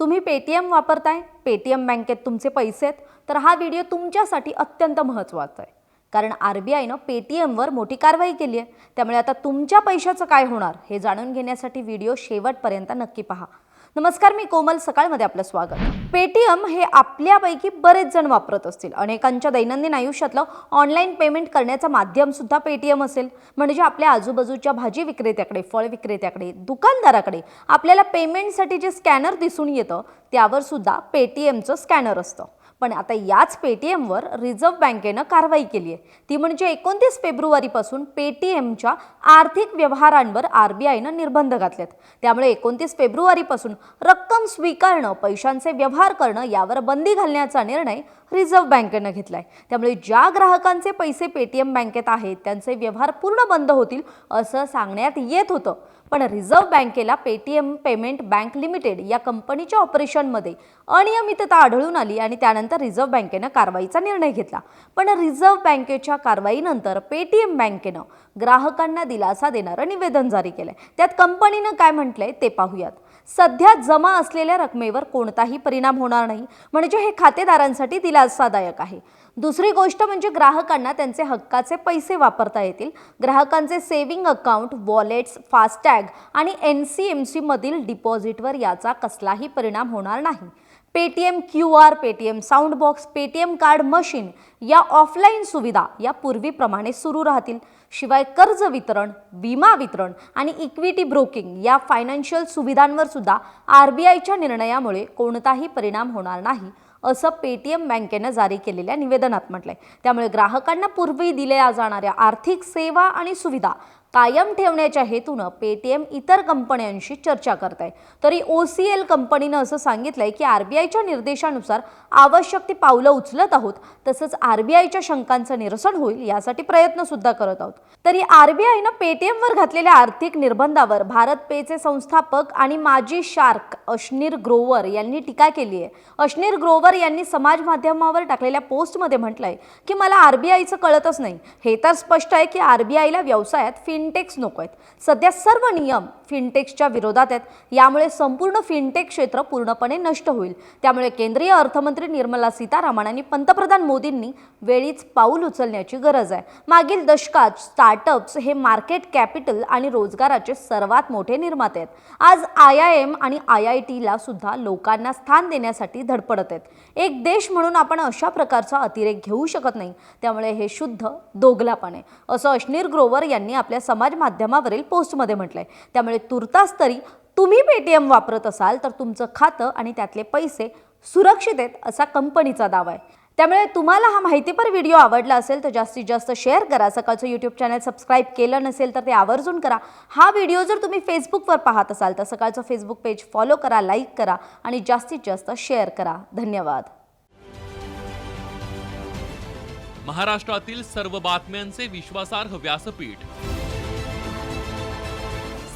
तुम्ही पेटीएम वापरताय पेटीएम बँकेत तुमचे पैसे आहेत तर हा व्हिडिओ तुमच्यासाठी अत्यंत महत्त्वाचा आहे. कारण आर बी आयनं पेटीएमवर मोठी कारवाई केली आहे त्यामुळे आता तुमच्या पैशाचं काय होणार हे जाणून घेण्यासाठी व्हिडिओ शेवटपर्यंत नक्की पहा. नमस्कार मी कोमल. सकाळमध्ये आपलं स्वागत. पेटीएम हे आपल्यापैकी बरेच जण वापरत असतील. अनेकांच्या दैनंदिन आयुष्यातलं ऑनलाईन पेमेंट करण्याचं माध्यम सुद्धा पेटीएम असेल. म्हणजे आपल्या आजूबाजूच्या भाजी विक्रेत्याकडे फळ विक्रेत्याकडे दुकानदाराकडे आपल्याला पेमेंटसाठी जे स्कॅनर दिसून येतं त्यावर सुद्धा पेटीएमचं स्कॅनर असतं. पण आता याच पेटीएमवर रिझर्व्ह बँकेनं कारवाई केली आहे ती म्हणजे एकोणतीस फेब्रुवारीपासून पेटीएमच्या आर्थिक व्यवहारांवर आर बी आयनं निर्बंध घातलेत. त्यामुळे एकोणतीस फेब्रुवारीपासून रक्कम स्वीकारणं पैशांचे व्यवहार करणं यावर बंदी घालण्याचा निर्णय रिझर्व्ह बँकेनं घेतलाय. त्यामुळे ज्या ग्राहकांचे पैसे पेटीएम बँकेत आहेत त्यांचे व्यवहार पूर्ण बंद होतील असं सांगण्यात येत होतं. पण रिझर्व्ह बँकेला पेटीएम पेमेंट बँक लिमिटेड या कंपनीच्या ऑपरेशनमध्ये अनियमितता आढळून आली आणि त्यानंतर रिझर्व्ह बँकेनं कारवाईचा निर्णय घेतला. पण रिझर्व्ह बँकेच्या कारवाईनंतर पेटीएम बँकेनं ग्राहकांना दिलासा देणारं निवेदन जारी केलं त्यात कंपनीनं काय म्हटलंय ते पाहूयात. सध्या जमा असलेल्या रकमेवर कोणताही परिणाम होणार नाही. म्हणजे हे खातेदारांसाठी दिलासादायक आहे. दुसरी गोष्ट म्हणजे ग्राहकांना त्यांचे हक्काचे पैसे वापरता येतील. ग्राहकांचे सेव्हिंग अकाउंट वॉलेट्स फास्टॅग आणि एन सी एम सीमधील डिपॉझिटवर याचा कसलाही परिणाम होणार नाही. Paytm Q R Paytm sound box Paytm card machine या ऑफलाईन सुविधा या पूर्वीप्रमाणे सुरू राहतील. शिवाय कर्ज वितरण विमा वितरण आणि इक्विटी ब्रोकिंग या फायनान्शियल सुविधांवर सुद्धा आर बी आयच्या निर्णयामुळे कोणताही परिणाम होणार नाही असं पेटीएम बँकेनं जारी केलेल्या निवेदनात म्हटलंय. त्यामुळे ग्राहकांना पूर्वी दिल्या जाणाऱ्या आर्थिक सेवा आणि सुविधा कायम ठेवण्याच्या हेतूनं पेटीएम इतर कंपन्यांशी चर्चा करत आहे तरी ओ सी एल कंपनीनं असं सांगितलंय की आर बी आयच्या निर्देशानुसार आवश्यक ती पावलं उचलत आहोत तसंच आर बी आयच्या शंकांचं निरसन होईल यासाठी प्रयत्न सुद्धा करत आहोत. तरी आर बी आयनं पेटीएमवर घातलेल्या आर्थिक निर्बंधावर भारत पेचे संस्थापक आणि माजी शार्क अश्नीर ग्रोवर यांनी टीका केली आहे अश्नीर ग्रोवर यांनी समाज माध्यमावर टाकलेल्या पोस्टमध्ये म्हटलंय की मला आर बी आयचं कळतच नाही. हे तर स्पष्ट आहे की आर बी आयला व्यवसायात फी फिनटेक्स नको आहेत. सध्या सर्व नियम फिनटेक्सच्या विरोधात आहेत. यामुळे संपूर्ण फिनटेक क्षेत्र पूर्णपणे नष्ट होईल. त्यामुळे केंद्रीय अर्थमंत्री निर्मला सीतारामन आणि पंतप्रधान मोदींनी वेळीच पाऊल उचलण्याची गरज आहे. मागील दशकात स्टार्टअप्स हे मार्केट कॅपिटल आणि रोजगाराचे सर्वात मोठे निर्माते आहेत. आज आय आय एम आणि आय आय टीला सुद्धा लोकांना स्थान देण्यासाठी धडपडत आहेत. एक देश म्हणून आपण अशा प्रकारचा अतिरेक घेऊ शकत नाही. त्यामुळे हे शुद्ध दोगलापण. आहे असं अश्नीर ग्रोवर यांनी आपल्या समाज माध्यमावरील पोस्टमध्ये म्हटलंय. त्यामुळे तुर्तास तरी तुम्ही पेटीएम वापरत असाल तर तुमचं खातं आणि त्यातले पैसे सुरक्षित आहेत असा कंपनीचा दावा आहे. त्यामुळे तुम्हाला हा माहितीपर व्हिडिओ आवडला असेल तर जास्तीत जास्त शेअर करा. सकाळचं यूट्यूब चॅनल सबस्क्राईब केलं नसेल तर ते आवर्जून करा. हा व्हिडिओ जर तुम्ही फेसबुकवर पाहत असाल तर सकाळचं फेसबुक पेज फॉलो करा लाईक करा आणि जास्तीत जास्त शेअर करा. धन्यवाद. महाराष्ट्रातील सर्व बातम्यांचे विश्वासार्ह व्यासपीठ.